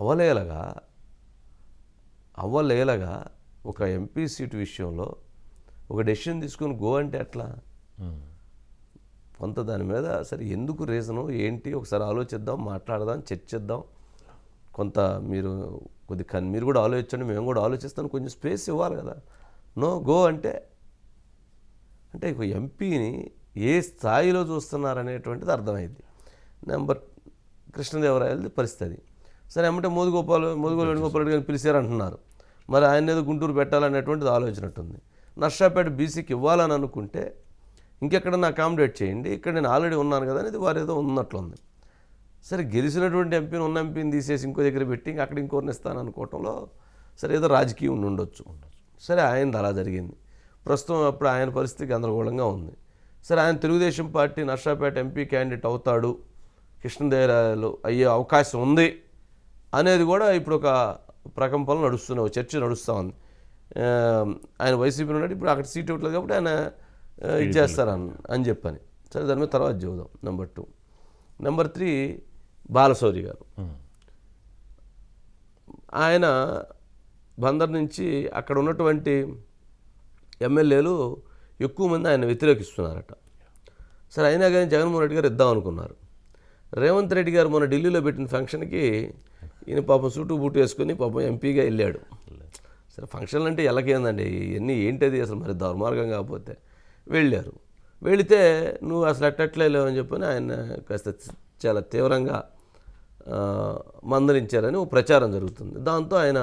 అవలేలగా అవ్వలేలగా ఒక MP seat విషయంలో ఒక డెసిషన్ తీసుకొని గో అంటే ఎట్లా? కొంత దాని మీద సరే ఎందుకు రీజను ఏంటి? ఒకసారి ఆలోచిద్దాం మాట్లాడదాం చర్చిద్దాం కొంత మీరు కొద్ది కన్ మీరు కూడా ఆలోచించండి మేము కూడా ఆలోచిస్తాను కొంచెం స్పేస్ ఇవ్వాలి కదా. నో గో అంటే అంటే ఒక ఎంపీని ఏ స్థాయిలో చూస్తున్నారనేటువంటిది అర్థమైంది. నెంబర్ కృష్ణదేవరాయలది పరిస్థితి సరే ఏమంటే మోదుగోపాల్ మోదుగోలు వేణుగోపాల్ రెడ్డి గారిని పిలిచారు అంటున్నారు మరి ఆయన ఏదో గుంటూరు పెట్టాలనేటువంటిది ఆలోచనట్టుంది. నర్సాపేట బీసీకి ఇవ్వాలని అనుకుంటే ఇంకెక్కడన్నా అకామిడేట్ చేయండి ఇక్కడ నేను ఆల్రెడీ ఉన్నాను కదా అనేది వారు ఏదో ఉన్నట్లుంది. సరే గెలిచినటువంటి ఎంపీని ఉన్న ఎంపీని తీసేసి ఇంకో దగ్గర పెట్టి ఇంక అక్కడ ఇంకోరిని ఇస్తాను అనుకోవటంలో సరే ఏదో రాజకీయం ఉండి ఉండొచ్చు. సరే ఆయనది అలా జరిగింది. ప్రస్తుతం అప్పుడు ఆయన పరిస్థితి గందరగోళంగా ఉంది. సరే ఆయన Telugu Desam party Narsapet MP candidate అవుతాడు. కృష్ణదేవరాయలు అయ్యే అవకాశం ఉంది. అనేది కూడా ఇప్పుడు ఒక ప్రకంపనలు నడుస్తున్నాయి ఒక చర్చ నడుస్తూ ఉంది. ఆయన వైసీపీలో ఉన్నాడు ఇప్పుడు అక్కడ సీట్ ఇవ్వట్లేదు కాబట్టి ఆయన ఆ, ఇది చేస్తారని అని చెప్పని. సరే దాని మీద తర్వాత చూద్దాం number two number three Balashowry garu. ఆయన బందర్ నుంచి అక్కడ ఉన్నటువంటి ఎమ్మెల్యేలు ఎక్కువ మంది ఆయన వ్యతిరేకిస్తున్నారట. సరే అయినా కానీ జగన్మోహన్ రెడ్డి గారు ఇద్దాం అనుకున్నారు. రేవంత్ రెడ్డి గారు మొన్న ఢిల్లీలో పెట్టిన ఫంక్షన్కి ఈయన పాపం సూటు బూటు వేసుకుని పాపం ఎంపీగా వెళ్ళాడు. సరే ఫంక్షన్లు అంటే ఎలాగేందండి ఇవన్నీ ఏంటది? అసలు మరి దుర్మార్గం కాకపోతే వెళ్ళారు. వెళితే నువ్వు అసలు అట్టట్లే లేవు అని చెప్పని ఆయన కాస్త చాలా తీవ్రంగా మందరించారని ఓ ప్రచారం జరుగుతుంది. దాంతో ఆయన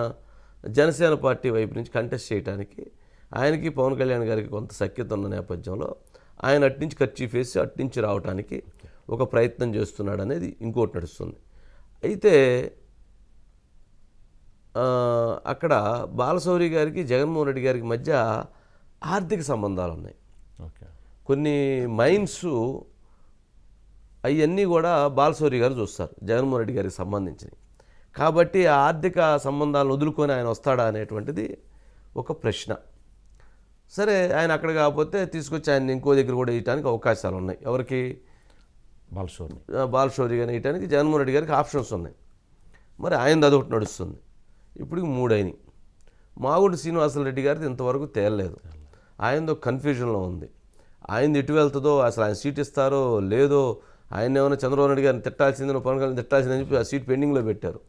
జనసేన పార్టీ వైపు నుంచి కంటెస్ట్ చేయడానికి ఆయనకి పవన్ కళ్యాణ్ గారికి కొంత సఖ్యత ఉన్న నేపథ్యంలో ఆయన అట్నుంచి ఖర్చీఫ్ వేసి అట్నుంచి రావడానికి ఒక ప్రయత్నం చేస్తున్నాడు అనేది ఇంకోటి నడుస్తుంది. అయితే అక్కడ బాలశౌరి గారికి జగన్మోహన్ రెడ్డి గారికి మధ్య ఆర్థిక సంబంధాలు ఉన్నాయి. ఓకే. కొన్ని మైన్స్ అవన్నీ కూడా బాలశౌరి గారు చూస్తారు జగన్మోహన్ రెడ్డి గారికి సంబంధించినవి. కాబట్టి ఆ ఆర్థిక సంబంధాలను వదులుకొని ఆయన వస్తాడా అనేటువంటిది ఒక ప్రశ్న. సరే ఆయన అక్కడ కాకపోతే తీసుకొచ్చి ఆయన ఇంకో దగ్గర కూడా వేయటానికి అవకాశాలు ఉన్నాయి. ఎవరికి? బాలశౌరి బాలశౌరి గారిని వేయటానికి జగన్మోహన్ రెడ్డి గారికి ఆప్షన్స్ ఉన్నాయి. మరి ఆయనది అదొకటి నడుస్తుంది. ఇప్పుడు మూడు అయినాయి మాగుడు శ్రీనివాసరెడ్డి గారిది ఇంతవరకు తేలలేదు. ఆయనదో కన్ఫ్యూజన్లో ఉంది. ఆయనది ఎటు వెళ్తుందో అసలు ఆయన సీట్ ఇస్తారో లేదో ఆయన ఏమైనా చంద్రబాబు నాయుడు గారిని తిట్టాల్సింది పవన్ కళ్యాణ్ తిట్టాల్సిందని చెప్పి ఆ సీట్ పెండింగ్లో పెట్టారు.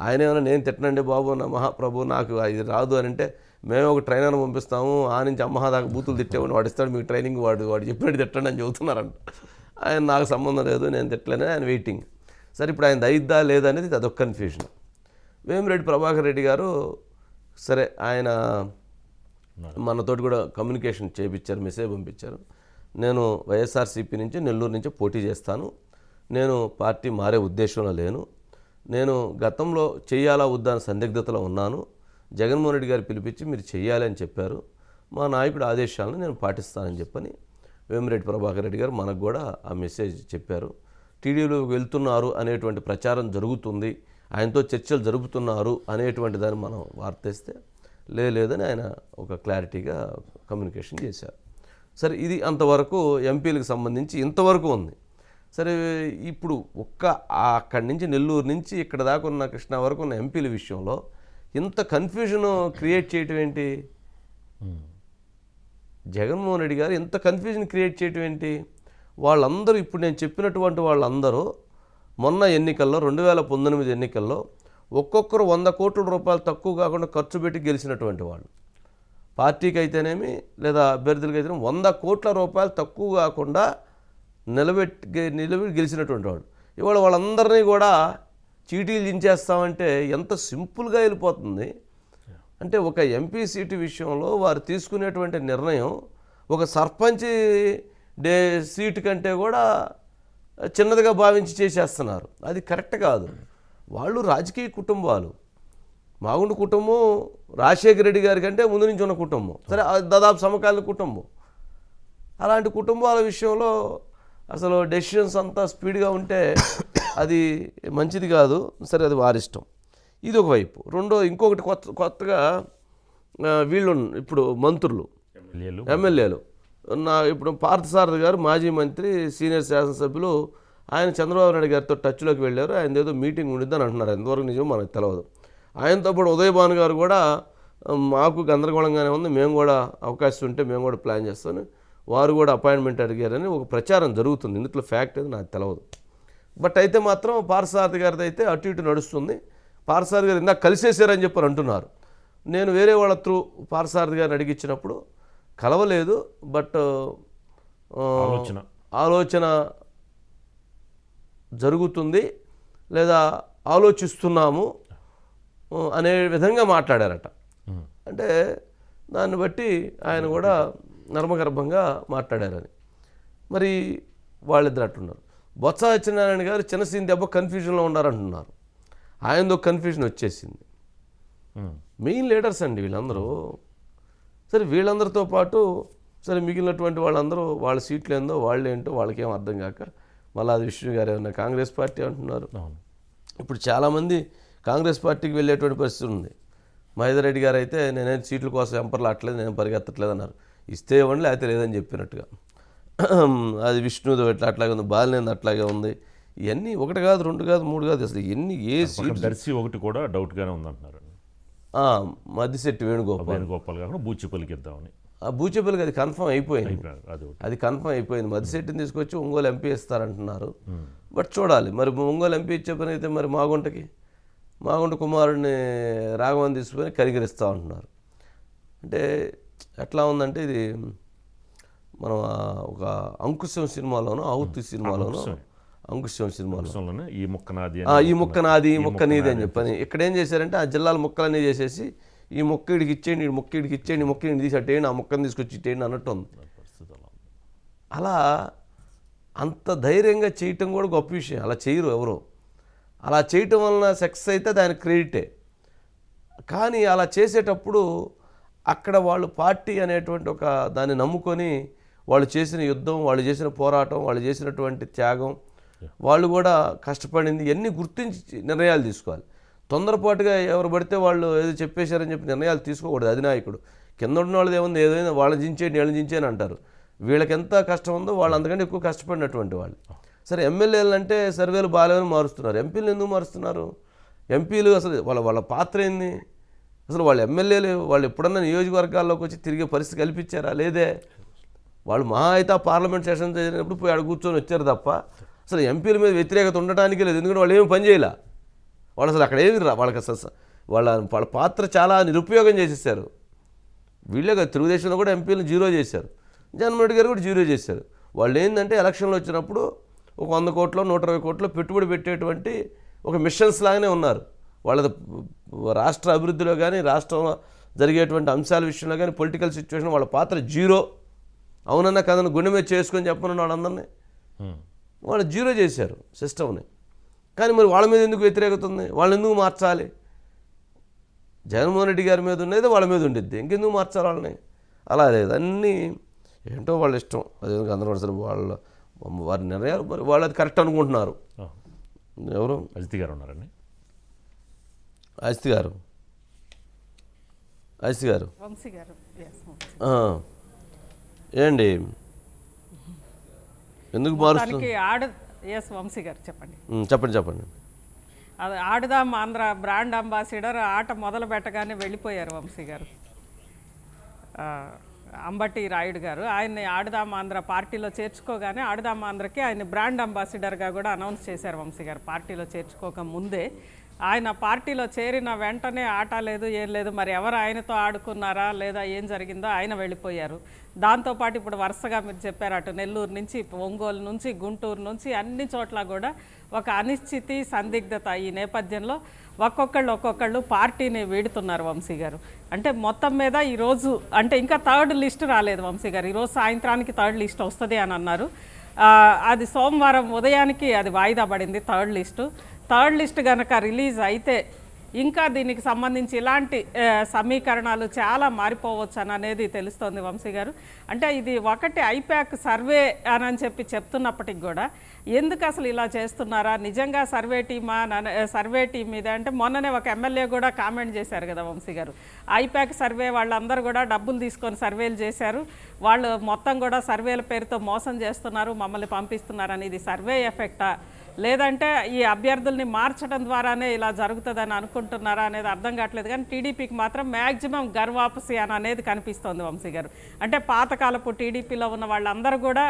ఆయన ఏమైనా నేను తిట్టనండి బాబు నా మహాప్రభు నాకు ఇది రాదు అని అంటే మేము ఒక ట్రైనర్ పంపిస్తాము ఆ నుంచి అమ్మహా దాకా బూతులు తిట్టేవాడిని వాడు ఇస్తాడు మీకు ట్రైనింగ్ వాడు వాడు చెప్పినట్టు తిట్టండి అని చెబుతున్నారంట. ఆయన నాకు సంబంధం లేదు నేను తిట్టలేను ఆయన వెయిటింగ్ సరే ఇప్పుడు ఆయన దయిద్దా లేదా అనేది అదొక కన్ఫ్యూజన్ వేమిరెడ్డి ప్రభాకర్ రెడ్డి గారు సరే ఆయన మనతోటి కూడా కమ్యూనికేషన్ చేయించారు మెసేజ్ పంపించారు. నేను వైఎస్ఆర్సీపీ నుంచి నెల్లూరు నుంచి పోటీ చేస్తాను. నేను పార్టీ మారే ఉద్దేశంలో లేను. నేను గతంలో చేయాలా వద్దా అనే సందిగ్ధతలో ఉన్నాను. జగన్మోహన్ రెడ్డి గారు పిలిపించి మీరు చెయ్యాలి అని చెప్పారు. మా నాయకుడు ఆదేశాలను నేను పాటిస్తానని చెప్పని వేమిరెడ్డి ప్రభాకర్ రెడ్డి గారు మనకు కూడా ఆ మెసేజ్ చెప్పారు. టీడీలోకి వెళ్తున్నారు అనేటువంటి ప్రచారం జరుగుతుంది. ఆయనతో చర్చలు జరుపుతున్నారు అనేటువంటి దాన్ని మనం వార్తేస్తే లే లేదని ఆయన ఒక క్లారిటీగా కమ్యూనికేషన్ చేశారు. సరే ఇది అంతవరకు ఎంపీలకు సంబంధించి ఇంతవరకు ఉంది. సరే ఇప్పుడు ఒక్క అక్కడి నుంచి నెల్లూరు నుంచి ఇక్కడ దాకా ఉన్న కృష్ణా వరకు ఉన్న ఎంపీల విషయంలో ఇంత కన్ఫ్యూజన్ క్రియేట్ చేయటం ఏంటి? జగన్మోహన్ రెడ్డి గారు ఇంత కన్ఫ్యూజన్ క్రియేట్ చేయటం ఏంటి? వాళ్ళందరూ ఇప్పుడు నేను చెప్పినటువంటి వాళ్ళందరూ మొన్న ఎన్నికల్లో రెండు వేల పంతొమ్మిది ఎన్నికల్లో ఒక్కొక్కరు వంద కోట్ల రూపాయలు తక్కువ కాకుండా ఖర్చు పెట్టి గెలిచినటువంటి వాళ్ళు. పార్టీకి అయితేనేమి లేదా అభ్యర్థులకి అయితేనేమి వంద కోట్ల రూపాయలు తక్కువ కాకుండా నిలబెట్టి నిలబెట్టి గెలిచినటువంటి వాళ్ళు. ఇవాళ వాళ్ళందరినీ కూడా చీటీలు దించేస్తామంటే ఎంత సింపుల్గా వెళ్ళిపోతుంది. అంటే ఒక ఎంపీ సీటు విషయంలో వారు తీసుకునేటువంటి నిర్ణయం ఒక సర్పంచ్ డే సీటు కంటే కూడా చిన్నదిగా భావించి చేసేస్తున్నారు. అది కరెక్ట్ కాదు. వాళ్ళు రాజకీయ కుటుంబాలు. మాగుండు కుటుంబం రాజశేఖర రెడ్డి గారి కంటే ముందు నుంచి ఉన్న కుటుంబం. సరే దాదాపు సమకాలీన కుటుంబం. అలాంటి కుటుంబాల విషయంలో అసలు డెసిషన్స్ అంతా స్పీడ్గా ఉంటే అది మంచిది కాదు. సరే అది వారిష్టం. ఇది ఒక వైపు. రెండో ఇంకొకటి కొత్త కొత్తగా వీళ్ళు ఇప్పుడు మంత్రులు. ఎమ్మెల్యేలు. నా ఇప్పుడు పార్థసారథి గారు మాజీ మంత్రి సీనియర్ శాసనసభ్యులు ఆయన చంద్రబాబు నాయుడు గారితో టచ్లోకి వెళ్ళారు. ఆయన ఏదో మీటింగ్ ఉండిద్దని అంటున్నారు. ఎంతవరకు నిజం మనకు తెలియదు ఆయనతో పాటు ఉదయభాను గారు కూడా మాకు గందరగోళంగానే ఉంది. మేము కూడా అవకాశం ఉంటే మేము కూడా ప్లాన్ చేస్తాను వారు కూడా అపాయింట్మెంట్ అడిగారని ఒక ప్రచారం జరుగుతుంది. ఇందులో ఫ్యాక్ట్ అది నాకు తెలియదు బట్ అయితే మాత్రం పార్సారథి గారిది అయితే అటు ఇటు నడుస్తుంది. పార్సారథి గారు ఇందాక కలిసేసారని చెప్పని అంటున్నారు. నేను వేరే వాళ్ళ త్రూ పార్సారథి గారిని అడిగించినప్పుడు కలవలేదు బట్ ఆలోచన. ఆలోచన జరుగుతుంది లేదా ఆలోచిస్తున్నాము అనే విధంగా మాట్లాడారట. అంటే దాన్ని బట్టి ఆయన కూడా నర్మగర్భంగా మాట్లాడారని. మరి వాళ్ళిద్దరు అంటున్నారు బొత్స సత్యనారాయణ గారు చిన్నసీని దెబ్బ కన్ఫ్యూజన్లో ఉన్నారంటున్నారు. ఆయనదో కన్ఫ్యూజన్ వచ్చేసింది. మెయిన్ లీడర్స్ అండి వీళ్ళందరూ. సరే వీళ్ళందరితో పాటు సరే మిగిలినటువంటి వాళ్ళందరూ వాళ్ళ సీట్లు ఏందో వాళ్ళు ఏంటో వాళ్ళకేం అర్థం కాక మళ్ళీ అది విష్ణు గారు ఏమన్నా కాంగ్రెస్ పార్టీ అంటున్నారు. ఇప్పుడు చాలామంది కాంగ్రెస్ పార్టీకి వెళ్ళేటువంటి పరిస్థితి ఉంది. మహేందర్ రెడ్డి గారు అయితే నేనేం సీట్ల కోసం ఎంపర్లాట్లేదు నేను పరిగెత్తట్లేదు అన్నారు. ఇస్తే ఇవ్వండి లేకపోతే లేదని చెప్పినట్టుగా. అది విష్ణుది ఎట్లా అట్లాగే ఉంది బాలినేది అట్లాగే ఉంది. ఇవన్నీ ఒకటి కాదు రెండు కాదు మూడు కాదు అసలు ఎన్ని ఏ దర్శి ఒకటి కూడా డౌట్గానే ఉందంటున్నారు. మద్దిశెట్టి వేణుగోపాల్. వేణుగోపాల్ కాకుండా బూచిపల్లికి ఇద్దామని ఆ బూచేపల్లికి అది కన్ఫర్మ్ అయిపోయింది. అది కన్ఫర్మ్ అయిపోయింది. మద్దిశెట్టిని తీసుకొచ్చి ఒంగోలు ఎంపీ ఇస్తారంటున్నారు. బట్ చూడాలి మరి ఒంగోలు ఎంపీ ఇచ్చే పని అయితే మరి మాగుంటకి? మాగుంట కుమారుడిని రాఘవన్ తీసుకొని కరిగిరిస్తా ఉంటున్నారు. అంటే ఎట్లా ఉందంటే ఇది మనం ఒక అంకుశం సినిమాలోనో ఆవుతి సినిమాలోనో అంకుశం సినిమాలో. ఈ ముక్క నాది ఈ ముక్క నాది ఈ ముక్క నీది అని చెప్పని. ఇక్కడ ఏం చేశారంటే ఆ జిల్లాల ముక్కలన్నీ చేసేసి ఈ మొక్క ఇడికి ఇచ్చేయండి ఈ మొక్క ఇడికి ఇచ్చేయండి మొక్క ఇడికి తీసి అట్టేయండి ఆ మొక్కని తీసుకొచ్చి ఇట్టేయండి అన్నట్టు ఉంది. పరిస్థితి అలా ఉంది. అలా అంత ధైర్యంగా చేయటం కూడా గొప్ప విషయం. అలా చేయరు ఎవరు. అలా చేయటం వలన సక్సెస్ అయితే దాని క్రెడిటే. కానీ అలా చేసేటప్పుడు అక్కడ వాళ్ళు పార్టీ అనేటువంటి ఒక దాన్ని నమ్ముకొని వాళ్ళు చేసిన యుద్ధం వాళ్ళు చేసిన పోరాటం వాళ్ళు చేసినటువంటి త్యాగం వాళ్ళు కూడా కష్టపడింది. ఇవన్నీ గుర్తించి నిర్ణయాలు తీసుకోవాలి. తొందరపాటుగా ఎవరు పడితే వాళ్ళు ఏదో చెప్పేశారని చెప్పి నిర్ణయాలు తీసుకోకూడదు అధినాయకుడు. కింద ఉన్న వాళ్ళది ఏముంది? ఏదైనా వాళ్ళని జించేయండి వీళ్ళని జించేయని అంటారు. వీళ్ళకి ఎంత కష్టం ఉందో వాళ్ళు అంతకంటే ఎక్కువ కష్టపడినటువంటి వాళ్ళు. సరే ఎమ్మెల్యేలు అంటే సర్వేలు బాగాలేవని మారుస్తున్నారు. ఎంపీలు ఎందుకు మారుస్తున్నారు? ఎంపీలు అసలు వాళ్ళ వాళ్ళ పాత్ర ఏంది? అసలు వాళ్ళు ఎమ్మెల్యేలు వాళ్ళు ఎప్పుడన్నా నియోజకవర్గాల్లోకి వచ్చి తిరిగే పరిస్థితి కల్పించారా? లేదే. వాళ్ళు మహా అయితే పార్లమెంట్ సెషన్ జరిగినప్పుడు పోయి ఆడ కూర్చొని వచ్చారు తప్ప అసలు ఎంపీల మీద వ్యతిరేకత ఉండటానికి లేదు. ఎందుకంటే వాళ్ళు ఏమి పని చేయలే. వాళ్ళు అసలు అక్కడ ఏమి రా వాళ్ళకి అసలు వాళ్ళ వాళ్ళ పాత్ర చాలా నిరుపయోగం చేసేసారు. వీళ్ళే తెలుగుదేశంలో కూడా ఎంపీలను జీరో చేశారు. జగన్మోహన్ గారు కూడా జీరో చేశారు. వాళ్ళు ఏంటంటే ఎలక్షన్లు వచ్చినప్పుడు ఒక వంద కోట్లు నూట ఇరవై కోట్లు పెట్టుబడి పెట్టేటువంటి ఒక మిషన్స్ లాగానే ఉన్నారు. వాళ్ళది రాష్ట్ర అభివృద్ధిలో కానీ రాష్ట్రంలో జరిగేటువంటి అంశాల విషయంలో కానీ పొలిటికల్ సిచ్యువేషన్ వాళ్ళ పాత్ర జీరో. అవునన్నా కదన్న గుండె మీద చేసుకొని చెప్పనున్నాడు అందరినీ వాళ్ళు జీరో చేశారు సిస్టమ్ని. కానీ మరి వాళ్ళ మీద ఎందుకు వ్యతిరేకత ఉంది? వాళ్ళని ఎందుకు మార్చాలి? జగన్మోహన్ రెడ్డి గారి మీద ఉండేది వాళ్ళ మీద ఉండిద్ది. ఇంకెందుకు మార్చాలి వాళ్ళని? అలా లేదు. అన్నీ ఏంటో వాళ్ళ ఇష్టం. అది అందరూ వాళ్ళ వారి నిర్ణయాలు మరి వాళ్ళు అది కరెక్ట్ అనుకుంటున్నారు. ఎవరు? అజిత్ గారు ఉన్నారండి. అజిత్ గారు. అజిత్ గారు. ఏండి ఎందుకు మారుస్తుంది ఆడ ఎస్ వంశీ గారు చెప్పండి. చెప్పండి చెప్పండి. అది ఆడుదాం ఆంధ్ర బ్రాండ్ అంబాసిడర్ ఆట మొదలు పెట్టగానే వెళ్ళిపోయారు వంశీ గారు. అంబటి రాయుడు గారు. ఆయన్ని ఆడుదాం ఆంధ్ర పార్టీలో చేర్చుకోగానే ఆడుదాం ఆంధ్రకి ఆయన బ్రాండ్ అంబాసిడర్గా కూడా అనౌన్స్ చేశారు వంశీ గారు. పార్టీలో చేర్చుకోక ముందే ఆయన పార్టీలో చేరిన వెంటనే ఆట లేదు ఏం లేదు. మరి ఎవరు ఆయనతో ఆడుకున్నారా లేదా ఏం జరిగిందో ఆయన వెళ్ళిపోయారు. దాంతోపాటు ఇప్పుడు వరుసగా మీరు చెప్పారు అటు నెల్లూరు నుంచి ఒంగోలు నుంచి గుంటూరు నుంచి అన్ని చోట్ల కూడా ఒక అనిశ్చితి సందిగ్ధత ఈ నేపథ్యంలో ఒక్కొక్కళ్ళు ఒక్కొక్కళ్ళు పార్టీని వీడుతున్నారు వంశీ గారు. అంటే మొత్తం మీద ఈరోజు అంటే ఇంకా థర్డ్ లిస్ట్ రాలేదు వంశీ గారు. ఈరోజు సాయంత్రానికి థర్డ్ లిస్ట్ వస్తుంది అని అన్నారు. అది సోమవారం ఉదయానికి అది వాయిదా పడింది థర్డ్ లిస్టు. థర్డ్ లిస్ట్ కనుక రిలీజ్ అయితే ఇంకా దీనికి సంబంధించి ఇలాంటి సమీకరణాలు చాలా మారిపోవచ్చు అని అనేది తెలుస్తోంది వంశీ గారు. అంటే ఇది ఒకటి ఐప్యాక్ సర్వే అని చెప్పి చెప్తున్నప్పటికి కూడా ఎందుకు అసలు ఇలా చేస్తున్నారా? నిజంగా సర్వే టీమా? సర్వే టీం మీద అంటే మొన్ననే ఒక ఎమ్మెల్యే కూడా కామెంట్ చేశారు కదా వంశీ గారు. ఐప్యాక్ సర్వే వాళ్ళందరూ కూడా డబ్బులు తీసుకొని సర్వేలు చేశారు. వాళ్ళు మొత్తం కూడా సర్వేల పేరుతో మోసం చేస్తున్నారు మమ్మల్ని పంపిస్తున్నారు ఇది సర్వే ఎఫెక్టా? లేదంటే ఈ అభ్యర్థుల్ని మార్చడం ద్వారానే ఇలా జరుగుతుందని అనుకుంటున్నారా అనేది అర్థం కావట్లేదు. కానీ టీడీపీకి మాత్రం మ్యాక్సిమం గర్వాపసి అని అనేది కనిపిస్తోంది వంశీ గారు. అంటే పాతకాలపు టీడీపీలో ఉన్న వాళ్ళందరూ కూడా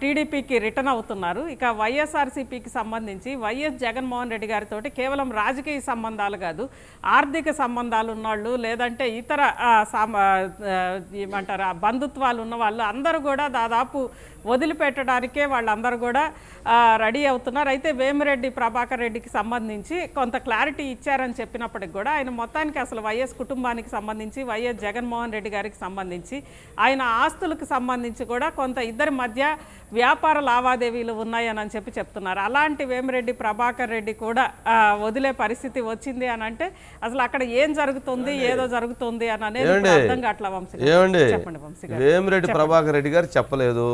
టీడీపీకి రిటర్న్ అవుతున్నారు. ఇక వైఎస్ఆర్సీపీకి సంబంధించి వైఎస్ జగన్మోహన్ రెడ్డి గారితో కేవలం రాజకీయ సంబంధాలు కాదు ఆర్థిక సంబంధాలు ఉన్నవాళ్ళు లేదంటే ఇతర ఏమంటారు బంధుత్వాలు ఉన్న వాళ్ళు అందరూ కూడా దాదాపు వదిలిపెట్టడానికే వాళ్ళందరూ కూడా రెడీ అవుతున్నారు. అయితే వేమిరెడ్డి ప్రభాకర్ రెడ్డికి సంబంధించి కొంత క్లారిటీ ఇచ్చారని చెప్పినప్పటికి కూడా ఆయన మొత్తానికి అసలు వైఎస్ కుటుంబానికి సంబంధించి వైఎస్ జగన్మోహన్ రెడ్డి గారికి సంబంధించి ఆయన ఆస్తులకు సంబంధించి కూడా కొంత ఇద్దరి మధ్య వ్యాపార లావాదేవీలు ఉన్నాయని అని చెప్పి చెప్తున్నారు. అలాంటి వేమిరెడ్డి ప్రభాకర్ రెడ్డి కూడా వదిలే పరిస్థితి వచ్చింది అని అంటే అసలు అక్కడ ఏం జరుగుతుంది ఏదో జరుగుతుంది అని అనేది? అర్థం కావట్లా వంశీ చెప్పండి వంశీ వేమిరెడ్డి ప్రభాకర్ రెడ్డి గారు చెప్పలేదు.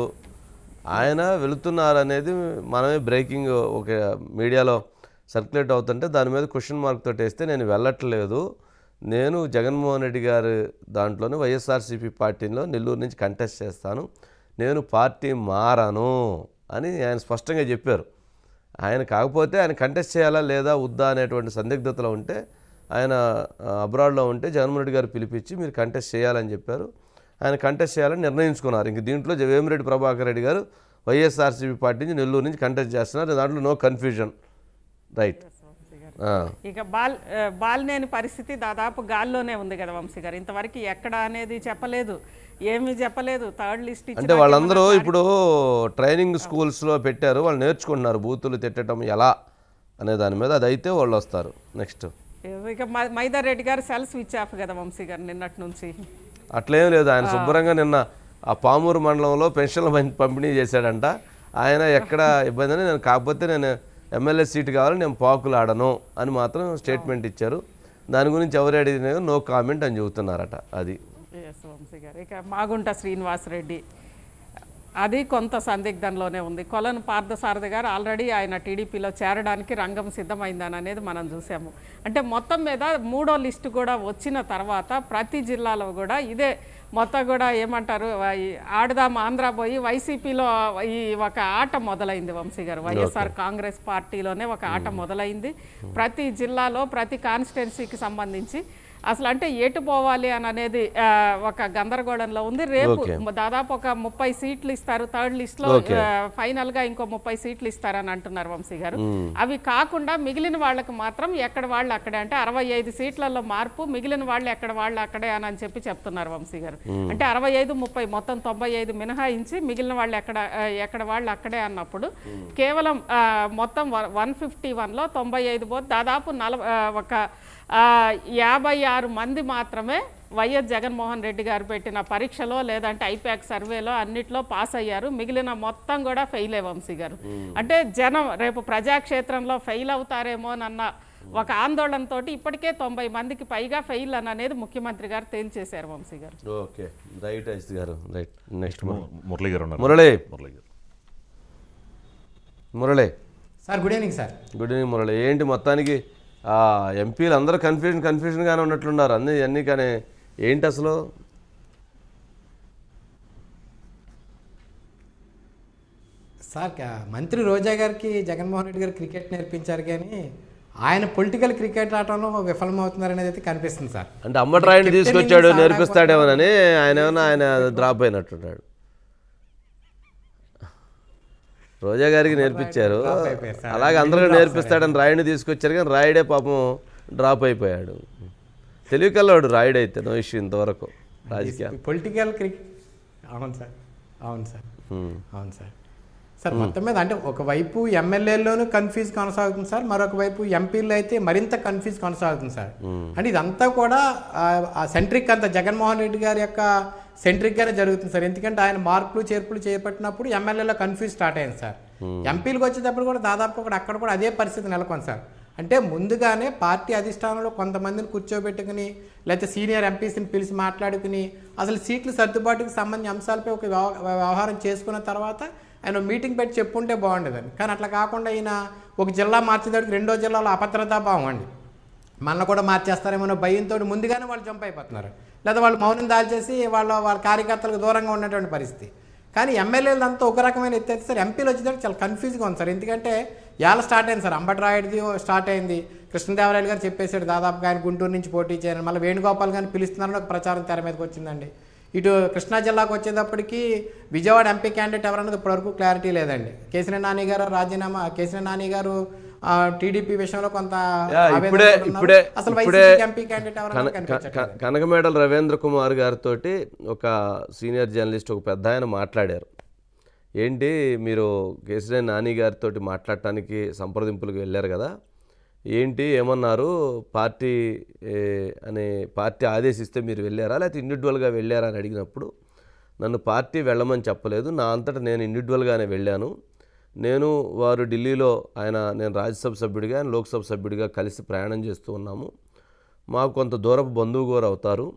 ఆయన వెళుతున్నారనేది మనమే బ్రేకింగ్ ఒక మీడియాలో సర్క్యులేట్ అవుతుంటే దాని మీద క్వశ్చన్ మార్క్ తోటి వేస్తే నేను వెళ్ళట్లేదు. నేను జగన్మోహన్ రెడ్డి గారి దాంట్లోనే వైఎస్ఆర్సీపీ పార్టీలో నెల్లూరు నుంచి కంటెస్ట్ చేస్తాను. నేను పార్టీ మారను అని ఆయన స్పష్టంగా చెప్పారు. ఆయన కాకపోతే ఆయన కంటెస్ట్ చేయాలా లేదా వద్దా అనేటువంటి సందిగ్ధతలో ఉంటే ఆయన అబ్రాడ్లో ఉంటే జగన్మోహన్ రెడ్డి గారు పిలిపించి మీరు కంటెస్ట్ చేయాలని చెప్పారు. ఆయన కంటెస్ట్ చేయాలని నిర్ణయించుకున్నారు. ఇంక దీంట్లో జ- ప్రభాకర్ రెడ్డి గారు వైఎస్ఆర్సీపీ పార్టీ నుంచి నెల్లూరు నుంచి కంటెస్ట్ చేస్తున్నారు. దాంట్లో నో కన్ఫ్యూజన్ రైట్ ఇక బాల్ బాలినేని పరిస్థితి దాదాపు గాల్లోనే ఉంది కదా వంశీ గారు. ఇంతవరకు ఎక్కడ అనేది చెప్పలేదు. ఏమీ చెప్పలేదు. థర్డ్ లిస్ట్ అంటే వాళ్ళందరూ ఇప్పుడు ట్రైనింగ్ స్కూల్స్లో పెట్టారు. వాళ్ళు నేర్చుకుంటున్నారు బూతులు తిట్టడం ఎలా అనే దాని మీద అది అయితే వాళ్ళు వస్తారు. నెక్స్ట్. ఇక మైదర్ రెడ్డి గారు సెల్ స్విచ్ ఆఫ్ కదా వంశీ గారు నిన్నటి నుంచి. అట్లేం లేదు. ఆయన శుభ్రంగా నిన్న ఆ పామూరు మండలంలో పెన్షన్ల పంపిణీ చేశాడంట. ఆయన ఎక్కడ ఇబ్బంది అని నేను కాకపోతే నేను ఎమ్మెల్యే సీట్ కావాలి నేను పాకులాడను అని మాత్రం స్టేట్మెంట్ ఇచ్చారు. దాని గురించి ఎవరు అడిగినా నో కామెంట్ అని చెబుతున్నారట అది. వంశీ గారు. ఇక మాగుంట శ్రీనివాసరెడ్డి అది కొంత సందిగ్ధంలోనే ఉంది. కొలను పార్థసారథి గారు ఆల్రెడీ ఆయన టీడీపీలో చేరడానికి రంగం సిద్ధమైందని అనేది మనం చూసాము. అంటే మొత్తం మీద మూడో లిస్టు కూడా వచ్చిన తర్వాత ప్రతి జిల్లాలో కూడా ఇదే మొత్తం కూడా ఏమంటారు ఆడదాం ఆంధ్ర పోయి వైసీపీలో ఈ ఒక ఆట మొదలైంది వంశీ గారు. వైఎస్ఆర్ కాంగ్రెస్ పార్టీలోనే ఒక ఆట మొదలైంది. ప్రతి జిల్లాలో ప్రతి కాన్స్టిట్యున్సీకి సంబంధించి అసలు అంటే ఎటు పోవాలి అని అనేది ఒక గందరగోళంలో ఉంది. రేపు దాదాపు ఒక ముప్పై సీట్లు ఇస్తారు. థర్డ్ లిస్ట్లో ఫైనల్గా ఇంకో ముప్పై సీట్లు ఇస్తారని అంటున్నారు వంశీ గారు. అవి కాకుండా మిగిలిన వాళ్ళకి మాత్రం ఎక్కడ వాళ్ళు అక్కడే అంటే అరవై ఐదు సీట్లలో మార్పు మిగిలిన వాళ్ళు ఎక్కడ వాళ్ళు అక్కడే అని అని చెప్పి చెప్తున్నారు వంశీ గారు. అంటే అరవై ఐదు ముప్పై మొత్తం తొంభై ఐదు మినహాయించి మిగిలిన వాళ్ళు ఎక్కడ ఎక్కడ వాళ్ళు అక్కడే అన్నప్పుడు కేవలం మొత్తం వన్ ఫిఫ్టీ వన్లో తొంభై ఐదు పోతే దాదాపు నలభై ఒక యాభై ఆరు మంది మాత్రమే వైఎస్ జగన్మోహన్ రెడ్డి గారు పెట్టిన పరీక్షలో లేదంటే ఐపాక్ సర్వేలో అన్నిట్లో పాస్ అయ్యారు. మిగిలిన మొత్తం కూడా ఫెయిల్ అయ్యే వంశీ గారు. అంటే జనం రేపు ప్రజాక్షేత్రంలో ఫెయిల్ అవుతారేమోనన్న ఒక ఆందోళనతో ఇప్పటికే తొంభై మందికి పైగా ఫెయిల్ అని అనేది ముఖ్యమంత్రి గారు తేల్చేశారు వంశీ గారు. ఓకే. రైట్ అజిత్ గారు. రైట్. నెక్స్ట్ మురళి గారు Murali. Murali garu. Murali. Sir good evening sir. Good evening Murali. ఏంటి మొత్తానికి? ఎంపీలు అందరూ కన్ఫ్యూజన్ కన్ఫ్యూజన్గానే ఉన్నట్లున్నారు. అన్ని అన్నీ కానీ ఏంటి అసలు? సార్ మంత్రి రోజా గారికి జగన్మోహన్ రెడ్డి గారు క్రికెట్ నేర్పించారు కానీ ఆయన పొలిటికల్ క్రికెట్ ఆటంలో విఫలమవుతున్నారు అనేది అయితే కనిపిస్తుంది సార్. అంటే అమ్మట్రాయిని తీసుకొచ్చాడు నేర్పిస్తాడేమోనని ఆయన ఏమైనా ఆయన డ్రాప్ అయినట్టున్నాడు. రోజా గారికి నేర్పించారు. అలాగే అందరికీ నేర్పిస్తాడని రాయుడిని తీసుకొచ్చారు కానీ రాయుడే పాపం డ్రాప్ అయిపోయాడు. తెలివికల్లాడు రాయుడు అయితే నో ఇష్యూ ఇంతవరకు. రాజకీయాలు పొలిటికల్ క్రికెట్ అవును సార్. అవును సార్. అవును సార్. సార్ మొత్తం మీద అంటే ఒకవైపు ఎమ్మెల్యేలోనూ కన్ఫ్యూజ్ కొనసాగుతుంది సార్ మరొక వైపు ఎంపీలో అయితే మరింత కన్ఫ్యూజ్ కొనసాగుతుంది సార్. అంటే ఇదంతా కూడా ఆ సెంట్రిక్ అంతా జగన్మోహన్ రెడ్డి గారి యొక్క సెంట్రిక్ గానే జరుగుతుంది సార్. ఎందుకంటే ఆయన మార్పులు చేర్పులు చేపట్టినప్పుడు ఎమ్మెల్యేలో కన్ఫ్యూజ్ స్టార్ట్ అయింది సార్. ఎంపీలకు వచ్చేటప్పుడు కూడా దాదాపు కూడా అక్కడ కూడా అదే పరిస్థితి నెలకొంది సార్. అంటే ముందుగానే పార్టీ అధిష్టానంలో కొంతమందిని కూర్చోబెట్టుకుని లేకపోతే సీనియర్ ఎంపీసీని పిలిచి మాట్లాడుకుని అసలు సీట్ల సర్దుబాటుకు సంబంధించిన అంశాలపై ఒక వ్యవ- వ్యవహారం చేసుకున్న తర్వాత ఆయన మీటింగ్ పెట్టి చెప్పుంటే బాగుండేదండి. కానీ అట్లా కాకుండా ఈయన ఒక జిల్లా మార్చేదానికి రెండో జిల్లాలో అభద్రతా భావం అండి. మన కూడా మార్చేస్తారేమో భయంతో ముందుగానే వాళ్ళు జంప్ అయిపోతున్నారు. లేదా వాళ్ళు మౌనం దాల్చేసి వాళ్ళ వాళ్ళ కార్యకర్తలకు దూరంగా ఉన్నటువంటి పరిస్థితి. కానీ ఎమ్మెల్యేలు అంతా ఒక రకమైన ఎత్తైతే సార్ ఎంపీలు వచ్చేటప్పుడు చాలా కన్ఫ్యూజ్గా ఉంది సార్. ఎందుకంటే ఎలా స్టార్ట్ అయింది సార్ అంబటి రాయుడిది స్టార్ట్ అయింది. కృష్ణదేవరాయలు గారు చెప్పేశాడు దాదాపుగా ఆయన గుంటూరు నుంచి పోటీ చేయను మళ్ళీ వేణుగోపాల్ గారిని పిలుస్తున్నారని ఒక ప్రచారం తెర మీదకి వచ్చిందండి. ఇటు కృష్ణా జిల్లాకు వచ్చేటప్పటికి విజయవాడ ఎంపీ క్యాండిడేట్ ఎవరన్నది ఇప్పటివరకు క్లారిటీ లేదండి. కేసీఆర్ నాని గారు రాజీనామా కేసీఆర్ నాని గారు టీడీపీ విషయంలో కొంత ఇప్పుడే. ఇప్పుడే అసలు కనకమేడల రవీంద్ర కుమార్ గారితో ఒక సీనియర్ జర్నలిస్ట్ ఒక పెద్ద ఆయన మాట్లాడారు. ఏంటి మీరు కేసీఆర్ నాని గారితో మాట్లాడటానికి సంప్రదింపులకు వెళ్ళారు కదా? ఏంటి ఏమన్నారు? పార్టీ అనే పార్టీ ఆదేశిస్తే మీరు వెళ్ళారా? లేకపోతే ఇండివిజువల్గా వెళ్ళారా అని అడిగినప్పుడు నన్ను పార్టీ వెళ్ళమని చెప్పలేదు. నా అంతటా నేను ఇండివిజువల్గానే వెళ్ళాను. నేను వారు ఢిల్లీలో ఆయన నేను రాజ్యసభ సభ్యుడిగా ఆయన లోక్సభ సభ్యుడిగా కలిసి ప్రయాణం చేస్తూ ఉన్నాము. మాకు కొంత దూరపు బంధువు గారు అవుతారు.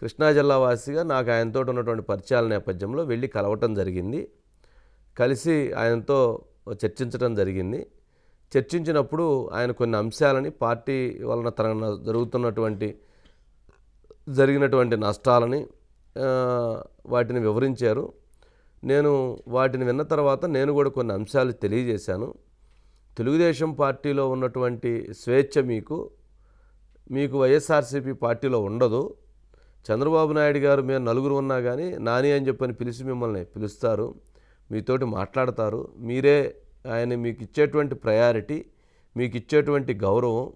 కృష్ణా జిల్లా వాసిగా నాకు ఆయనతో ఉన్నటువంటి పరిచయాల నేపథ్యంలో వెళ్ళి కలవటం జరిగింది. కలిసి ఆయనతో చర్చించడం జరిగింది. చర్చించినప్పుడు ఆయన కొన్ని అంశాలని పార్టీ వలన తన జరుగుతున్నటువంటి జరిగినటువంటి నష్టాలని వాటిని వివరించారు. నేను వాటిని విన్న తర్వాత నేను కూడా కొన్ని అంశాలు తెలియజేశాను. తెలుగుదేశం పార్టీలో ఉన్నటువంటి స్వేచ్ఛ మీకు మీకు వైఎస్ఆర్సీపీ పార్టీలో ఉండదు. చంద్రబాబు నాయుడు గారు మేము నలుగురు ఉన్నా కానీ నాని అని చెప్పని పిలిచి మిమ్మల్ని పిలుస్తారు. మీతోటి మాట్లాడతారు. మీరే ఆయన మీకు ఇచ్చేటువంటి ప్రయారిటీ మీకు ఇచ్చేటువంటి గౌరవం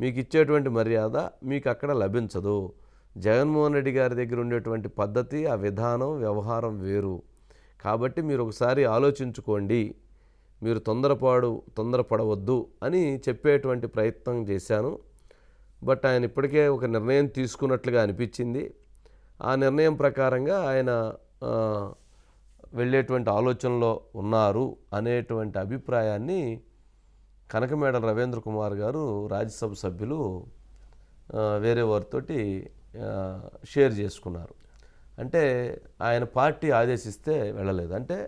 మీకు ఇచ్చేటువంటి మర్యాద మీకు అక్కడ లభించదు. జగన్మోహన్ రెడ్డి గారి దగ్గర ఉండేటువంటి పద్ధతి ఆ విధానం వ్యవహారం వేరు. కాబట్టి మీరు ఒకసారి ఆలోచించుకోండి. మీరు తొందరపాడు తొందరపడవద్దు అని చెప్పేటువంటి ప్రయత్నం చేశాను. బట్ ఆయన ఇప్పటికే ఒక నిర్ణయం తీసుకున్నట్లుగా అనిపించింది. ఆ నిర్ణయం ప్రకారంగా ఆయన వెళ్ళేటువంటి ఆలోచనలో ఉన్నారు అనేటువంటి అభిప్రాయాన్ని కనకమేడ రవీంద్ర కుమార్ గారు రాజ్యసభ సభ్యులు వేరే వారితోటి షేర్ చేసుకున్నారు. అంటే ఆయన పార్టీ ఆదేశిస్తే వెళ్ళలేదు. అంటే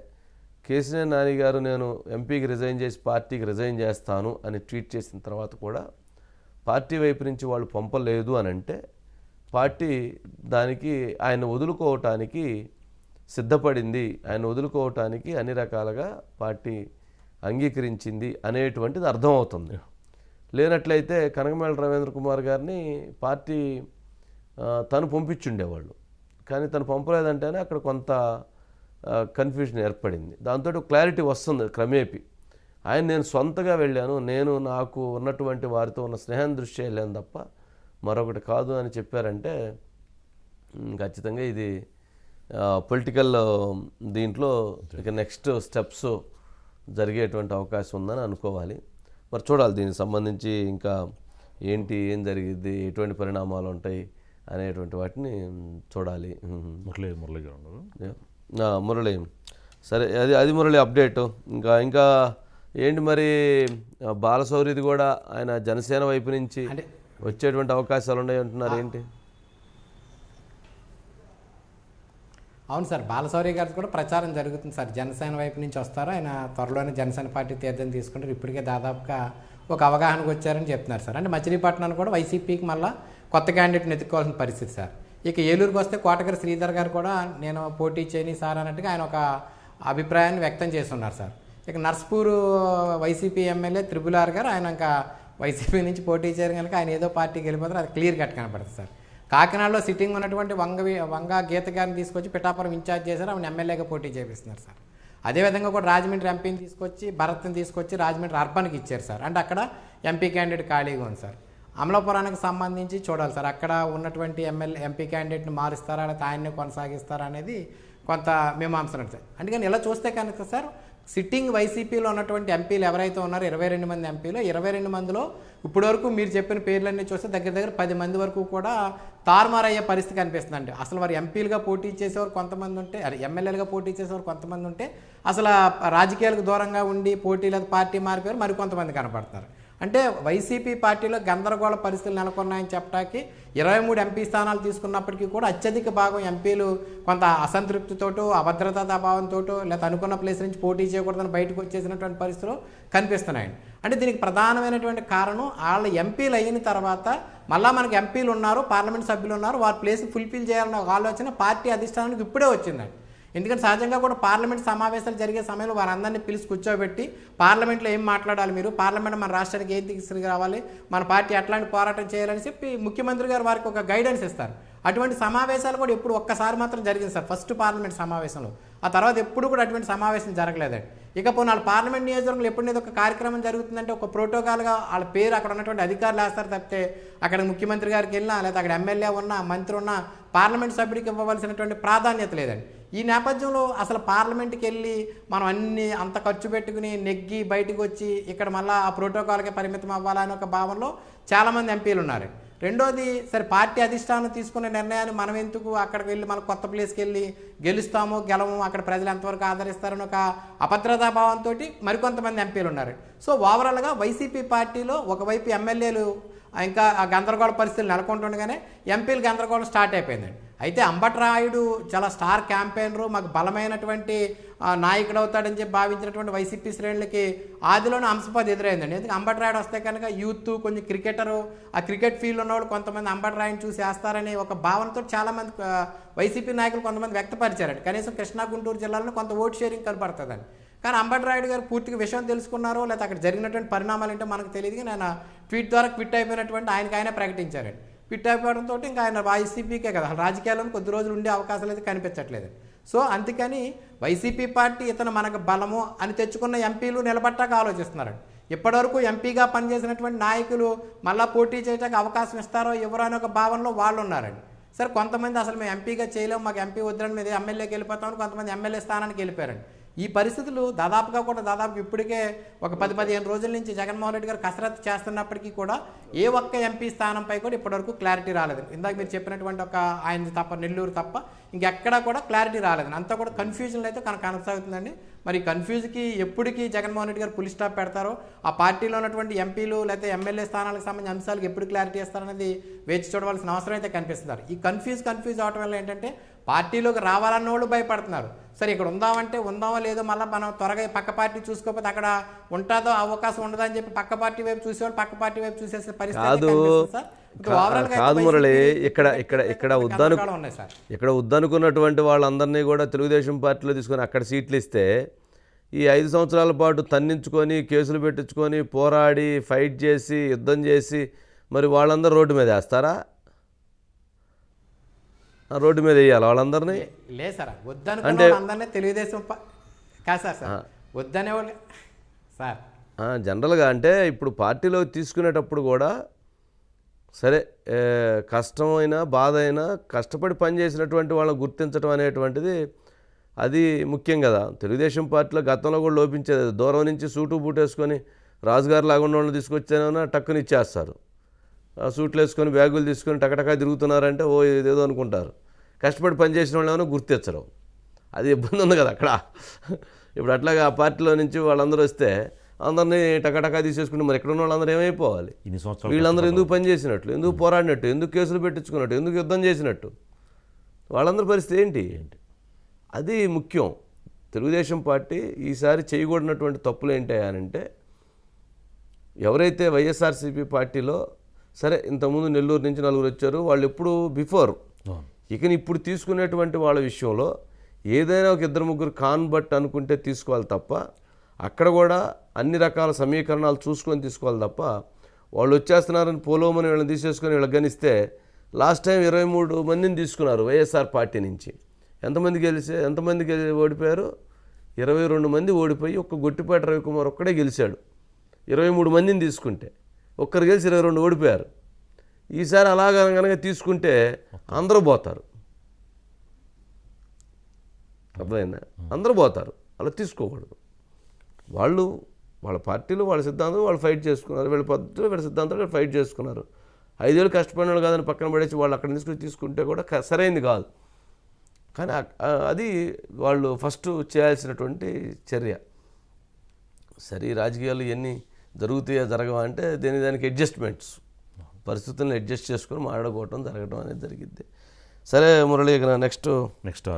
కేసీఆర్ నాని గారు నేను ఎంపీకి రిజైన్ చేసి పార్టీకి రిజైన్ చేస్తాను అని ట్వీట్ చేసిన తర్వాత కూడా పార్టీ వైపు నుంచి వాళ్ళు పంపలేదు అని అంటే పార్టీ దానికి ఆయన వదులుకోవటానికి సిద్ధపడింది. ఆయన వదులుకోవటానికి అన్ని రకాలుగా పార్టీ అంగీకరించింది అనేటువంటిది అర్థమవుతుంది. లేనట్లయితే కనకమేళ రవీంద్ర కుమార్ గారిని పార్టీ తను పంపించుండేవాళ్ళు. కానీ తను పంపలేదంటేనే అక్కడ కొంత కన్ఫ్యూజన్ ఏర్పడింది. దాంతో క్లారిటీ వస్తుంది క్రమేపీ. ఆయన నేను సొంతగా వెళ్ళాను నేను నాకు ఉన్నటువంటి వారితో ఉన్న స్నేహం దృష్ట్యా వెళ్ళాను తప్ప మరొకటి కాదు అని చెప్పారంటే ఖచ్చితంగా ఇది పొలిటికల్ దీంట్లో ఇక నెక్స్ట్ స్టెప్స్ జరిగేటువంటి అవకాశం ఉందని అనుకోవాలి. మరి చూడాలి దీనికి సంబంధించి ఇంకా ఏంటి ఏం జరిగిద్ది ఎటువంటి పరిణామాలు ఉంటాయి అనేటువంటి వాటిని చూడాలి. మురళీ మురళి గారు మురళి. సరే అది అది మురళి అప్డేట్. ఇంకా ఇంకా ఏంటి మరి బాలశౌరిది కూడా ఆయన జనసేన వైపు నుంచి అంటే వచ్చేటువంటి అవకాశాలు ఉన్నాయి అంటున్నారు ఏంటి? అవును సార్ బాలశౌరి గారి కూడా ప్రచారం జరుగుతుంది సార్. జనసేన వైపు నుంచి వస్తారు. ఆయన త్వరలోనే జనసేన పార్టీ తీర్థం తీసుకుంటారు. ఇప్పటికే దాదాపుగా ఒక అవగాహనకు వచ్చారని చెప్తున్నారు సార్. అంటే మచిలీపట్నాన్ని కూడా వైసీపీకి మళ్ళీ కొత్త క్యాండిడేట్ని ఎత్తుకోవాల్సిన పరిస్థితి సార్. ఇక ఏలూరుకి వస్తే కోటగారి శ్రీధర్ గారు కూడా నేను పోటీ చేయని సార్ అన్నట్టుగా ఆయన ఒక అభిప్రాయాన్ని వ్యక్తం చేస్తున్నారు సార్. ఇక Narsapur YCP MLA triple R garu ఆయన ఇంకా వైసీపీ నుంచి పోటీ చేయరు కనుక ఆయన ఏదో పార్టీకి వెళ్ళిపోతారు అది క్లియర్ కట్ కనపడుతుంది సార్. కాకినాడలో సిట్టింగ్ ఉన్నటువంటి వంగ వంగ గీత గారిని తీసుకొచ్చి పిఠాపురం ఇన్ఛార్జ్ చేశారు ఆమెను ఎమ్మెల్యేగా పోటీ చేపిస్తున్నారు సార్. అదేవిధంగా కూడా రాజమండ్రి ఎంపీని తీసుకొచ్చి భరత్ని తీసుకొచ్చి రాజమండ్రి అర్బన్కి ఇచ్చారు సార్. అంటే అక్కడ ఎంపీ క్యాండిడేట్ ఖాళీగా ఉంది సార్. అమలాపురానికి సంబంధించి చూడాలి సార్. అక్కడ ఉన్నటువంటి ఎమ్మెల్యే ఎంపీ క్యాండిడేట్ని మారుస్తారా లేకపోతే ఆయన్ని కొనసాగిస్తారా అనేది కొంత మీమాంసన సార్. అందుకని ఇలా చూస్తే కనుక సార్ సిట్టింగ్ వైసీపీలో ఉన్నటువంటి ఎంపీలు ఎవరైతే ఉన్నారో ఇరవై రెండు మంది ఎంపీలు ఇరవై రెండు మందిలో ఇప్పటివరకు మీరు చెప్పిన పేర్లన్నీ చూస్తే దగ్గర దగ్గర పది మంది వరకు కూడా తారుమారయ్యే పరిస్థితి కనిపిస్తుంది అండి అసలు వారు ఎంపీలుగా పోటీ చేసేవారు కొంతమంది ఉంటే అదే ఎమ్మెల్యేలుగా పోటీ చేసేవారు కొంతమంది ఉంటే అసలు రాజకీయాలకు దూరంగా ఉండి పోటీ లేదా పార్టీ మారిపోయారు మరి కొంతమంది అంటే వైసీపీ పార్టీలో గందరగోళ పరిస్థితులు నెలకొన్నాయని చెప్పడానికి ఇరవై మూడు ఎంపీ స్థానాలు తీసుకున్నప్పటికీ కూడా అత్యధిక భాగం ఎంపీలు కొంత అసంతృప్తితోటో అభద్రతా భావంతోటో లేదా అనుకున్న ప్లేస్ నుంచి పోటీ చేయకూడదని బయటకు వచ్చేసినటువంటి పరిస్థితులు కనిపిస్తున్నాయండి అంటే దీనికి ప్రధానమైనటువంటి కారణం వాళ్ళ ఎంపీలు అయిన తర్వాత మళ్ళీ మనకి ఎంపీలు ఉన్నారు పార్లమెంట్ సభ్యులు ఉన్నారు వారి ప్లేస్ ఫుల్ఫిల్ చేయాలన్న ఆలోచన పార్టీ అధిష్టానానికి ఇప్పుడే వచ్చిందండి. ఎందుకంటే సహజంగా కూడా పార్లమెంట్ సమావేశాలు జరిగే సమయంలో వారందరినీ పిలిచి కూర్చోబెట్టి పార్లమెంట్లో ఏం మాట్లాడాలి మీరు? పార్లమెంట్ మన రాష్ట్రానికి ఏం తీసుకురావాలి మన పార్టీ ఎట్లాంటి పోరాటం చేయాలని చెప్పి ముఖ్యమంత్రి గారు వారికి ఒక గైడెన్స్ ఇస్తారు. అటువంటి సమావేశాలు కూడా ఎప్పుడు ఒక్కసారి మాత్రం జరిగింది సార్ ఫస్ట్ పార్లమెంట్ సమావేశంలో. ఆ తర్వాత ఎప్పుడు కూడా అటువంటి సమావేశం జరగలేదండి ఇకపోతే వాళ్ళ పార్లమెంట్ నియోజకవర్గంలో ఎప్పుడు ఒక కార్యక్రమం జరుగుతుందంటే ఒక ప్రోటోకాల్గా వాళ్ళ పేరు అక్కడ ఉన్నటువంటి అధికారులు వేస్తారు తప్పితే అక్కడ ముఖ్యమంత్రి గారికి వెళ్ళినా లేదా అక్కడ ఎమ్మెల్యే ఉన్నా మంత్రి ఉన్నా పార్లమెంట్ సభ్యుడికి ఇవ్వవలసినటువంటి ప్రాధాన్యత లేదండి. ఈ నేపథ్యంలో అసలు పార్లమెంట్కి వెళ్ళి మనం అన్ని అంత ఖర్చు పెట్టుకుని నెగ్గి బయటకు వచ్చి ఇక్కడ మళ్ళీ ఆ ప్రోటోకాల్కి పరిమితం అవ్వాలని ఒక భావనలో చాలామంది ఎంపీలు ఉన్నారు. రెండోది సరే పార్టీ అధిష్టానం తీసుకునే నిర్ణయాన్ని మనం ఎందుకు అక్కడికి వెళ్ళి మన కొత్త ప్లేస్కి వెళ్ళి గెలుస్తాము గెలము అక్కడ ప్రజలు ఎంతవరకు ఆదరిస్తారని ఒక అభద్రతా భావంతో మరికొంతమంది ఎంపీలు ఉన్నారు. సో ఓవరాల్గా వైసీపీ పార్టీలో ఒకవైపు ఎమ్మెల్యేలు ఇంకా ఆ గందరగోళ పరిస్థితులు నెలకొంటుండగానే ఎంపీలు గందరగోళం స్టార్ట్ అయిపోయిందండి. అయితే అంబట్రాయుడు చాలా స్టార్ క్యాంపెయినరు మాకు బలమైనటువంటి నాయకుడు అవుతాడని చెప్పి భావించినటువంటి వైసీపీ శ్రేణులకి ఆదిలోనే అంశపది ఎదురైందండి. ఎందుకంటే అంబట్రాయుడు వస్తే కనుక యూత్ కొంచెం క్రికెటరు ఆ క్రికెట్ ఫీల్డ్ ఉన్నవాళ్ళు కొంతమంది అంబట్రాయుని చూసి వేస్తారని ఒక భావనతో చాలామంది వైసీపీ నాయకులు కొంతమంది వ్యక్తపరిచారండి. కనీసం కృష్ణా గుంటూరు జిల్లాలో కొంత ఓట్ షేరింగ్ కనపడుతుందండి కానీ అంబట్రాయుడు గారు పూర్తిగా విషయం తెలుసుకున్నారో లేదా అక్కడ జరిగినటువంటి పరిణామాలు ఏంటో మనకు తెలియదు. నేను ట్వీట్ ద్వారా క్విట్ అయిపోయినటువంటి ఆయనకి ఆయన ప్రకటించారండి. క్విట్ అయిపోవడంతో ఇంకా ఆయన వైసీపీకే కదా. రాజకీయాల్లో కొద్ది రోజులు ఉండే అవకాశాలు అయితే కనిపించట్లేదు. సో అందుకని వైసీపీ పార్టీ ఇతను మనకు బలము అని తెచ్చుకున్న ఎంపీలు నిలబట్టాక ఆలోచిస్తున్నారు ఇప్పటివరకు ఎంపీగా పనిచేసినటువంటి నాయకులు మళ్ళా పోటీ చేయడానికి అవకాశం ఇస్తారో ఎవరో అనే ఒక భావనలో వాళ్ళు ఉన్నారండి. సరే కొంతమంది అసలు మేము ఎంపీగా చేయలేము మాకు ఎంపీ వద్దని మీద ఎమ్మెల్యేకి వెళ్ళిపోతామని కొంతమంది ఎమ్మెల్యే స్థానానికి వెళ్ళిపోయారండి. ఈ పరిస్థితులు దాదాపుగా కూడా దాదాపు ఇప్పటికే ఒక పది పదిహేను రోజుల నుంచి జగన్మోహన్ రెడ్డి గారు కసరత్తు చేస్తున్నప్పటికీ కూడా ఏ ఒక్క ఎంపీ స్థానంపై కూడా ఇప్పటివరకు క్లారిటీ రాలేదు. ఇందాక మీరు చెప్పినటువంటి ఒక ఆయన తప్ప నెల్లూరు తప్ప ఇంకెక్కడా కూడా క్లారిటీ రాలేదు. అంతా కూడా కన్ఫ్యూజన్లో అయితే కనుక కొనసాగుతుందండి. మరి కన్ఫ్యూజ్కి ఎప్పటికీ జగన్మోహన్ రెడ్డి గారు పులి స్టాప్ పెడతారో. ఆ పార్టీలో ఉన్నటువంటి ఎంపీలు లేకపోతే ఎమ్మెల్యే స్థానాలకు సంబంధించిన అంశాలకు ఎప్పుడు క్లారిటీ ఇస్తారనేది వేచి చూడవలసిన అవసరం అయితే కనిపిస్తున్నారు ఈ కన్ఫ్యూజ్ కన్ఫ్యూజ్ అవడం వల్ల ఏంటంటే పార్టీలోకి రావాలన్న వాళ్ళు భయపడుతున్నారు. సరే ఇక్కడ ఉందామంటే ఉందామో లేదో మళ్ళీ మనం త్వరగా పక్క పార్టీ చూసుకోకపోతే అక్కడ ఉంటుందో అవకాశం ఉండదో అని చెప్పి పక్క పార్టీ వైపు చూసేవాళ్ళు పక్క పార్టీ వైపు చూసేసే పరిస్థితి కాదు మురళి ఇక్కడ ఇక్కడ ఇక్కడ సార్. ఇక్కడ వద్దనుకున్నటువంటి వాళ్ళందరినీ కూడా తెలుగుదేశం పార్టీలో తీసుకొని అక్కడ సీట్లు ఇస్తే ఈ ఐదు సంవత్సరాల పాటు తన్నించుకొని కేసులు పెట్టించుకొని పోరాడి ఫైట్ చేసి యుద్ధం చేసి మరి వాళ్ళందరూ రోడ్డు మీద వేస్తారా? రోడ్డు మీద వేయాలి వాళ్ళందరినీ? లేదు సార్ వద్దనుకున్న వాళ్ళందరినీ తెలుగుదేశం కాదు సార్ సార్. వద్దనే వాళ్ళు సార్. జనరల్గా అంటే ఇప్పుడు పార్టీలో తీసుకునేటప్పుడు కూడా సరే కష్టమైనా బాధ అయినా కష్టపడి పనిచేసినటువంటి వాళ్ళని గుర్తించడం అనేటువంటిది అది ముఖ్యం కదా. తెలుగుదేశం పార్టీలో గతంలో కూడా లోపించేది దూరం నుంచి సూటు బూట్ వేసుకొని రాజుగారు లాగా ఉన్న వాళ్ళని తీసుకొచ్చానన్నా టక్కుని ఇచ్చేస్తారు ఆ సూట్లు వేసుకొని బ్యాగులు తీసుకొని టకటకా తిరుగుతున్నారంటే ఓ ఇదేదో అనుకుంటారు. కష్టపడి పనిచేసిన వాళ్ళని గుర్తించడం అది ఇబ్బంది ఉంది కదా అక్కడ. ఇప్పుడు అట్లాగా ఆ పార్టీలో నుంచి వాళ్ళందరూ వస్తే అందరినీ టకటకా తీసేసుకుంటే మరి ఎక్కడ ఉన్న వాళ్ళందరూ ఏమైపోవాలి? ఇన్ని సంవత్సరాలు వీళ్ళందరూ ఎందుకు పని చేసినట్లు? ఎందుకు పోరాడినట్టు? ఎందుకు కేసులు పెట్టించుకున్నట్టు? ఎందుకు యుద్ధం చేసినట్టు? వాళ్ళందరి పరిస్థితి ఏంటి? అది ముఖ్యం. తెలుగుదేశం పార్టీ ఈసారి చేయకూడనటువంటి తప్పులు ఏంటి అంటే ఎవరైతే వైఎస్ఆర్సీపీ పార్టీలో సరే ఇంతకుముందు నెల్లూరు నుంచి నలుగురు వచ్చారు. వాళ్ళు ఎప్పుడు బిఫోర్. ఇక ఇప్పుడు తీసుకునేటువంటి వాళ్ళ విషయంలో ఏదైనా ఒక ఇద్దరు ముగ్గురు కాన్ బట్ అనుకుంటే తీసుకోవాలి తప్ప అక్కడ కూడా అన్ని రకాల సమీకరణాలు చూసుకొని తీసుకోవాలి తప్ప వాళ్ళు వచ్చేస్తున్నారని పోలోమని వీళ్ళని తీసేసుకొని వీళ్ళకి గనిస్తే లాస్ట్ టైం ఇరవై మూడు మందిని తీసుకున్నారు వైఎస్ఆర్ పార్టీ నుంచి. ఎంతమంది గెలిచే ఎంతమంది గెలి ఓడిపోయారు? ఇరవై రెండు మంది ఓడిపోయి ఒక్క గొట్టిపాటి రవికుమార్ ఒక్కడే గెలిచాడు. ఇరవై మూడు మందిని తీసుకుంటే. ఒక్కరు గెలిచి ఇరవై రెండు ఓడిపోయారు. ఈసారి అలాగ కనుక తీసుకుంటే అందరూ పోతారు. అర్థమైందా? అందరూ పోతారు. అలా తీసుకోకూడదు. వాళ్ళు వాళ్ళ పార్టీలు వాళ్ళ సిద్ధాంతం వాళ్ళు ఫైట్ చేసుకున్నారు. వీళ్ళ పద్ధతిలో వీళ్ళ సిద్ధాంతాలు ఫైట్ చేసుకున్నారు. ఐదేళ్ళు కష్టపడినాడు కాదని పక్కన పడేసి వాళ్ళు అక్కడ తీసుకుని తీసుకుంటే కూడా సరైంది కాదు. కానీ అది వాళ్ళు ఫస్ట్ చేయాల్సినటువంటి చర్య. సరే రాజకీయాలు ఎన్ని జరుగుతాయా జరగవా అంటే దేని దానికి అడ్జస్ట్మెంట్స్. పరిస్థితులను అడ్జస్ట్ చేసుకొని మాట్లాడుకోవటం జరగడం అనేది జరిగింది సరే మురళి నెక్స్ట్ నెక్స్ట్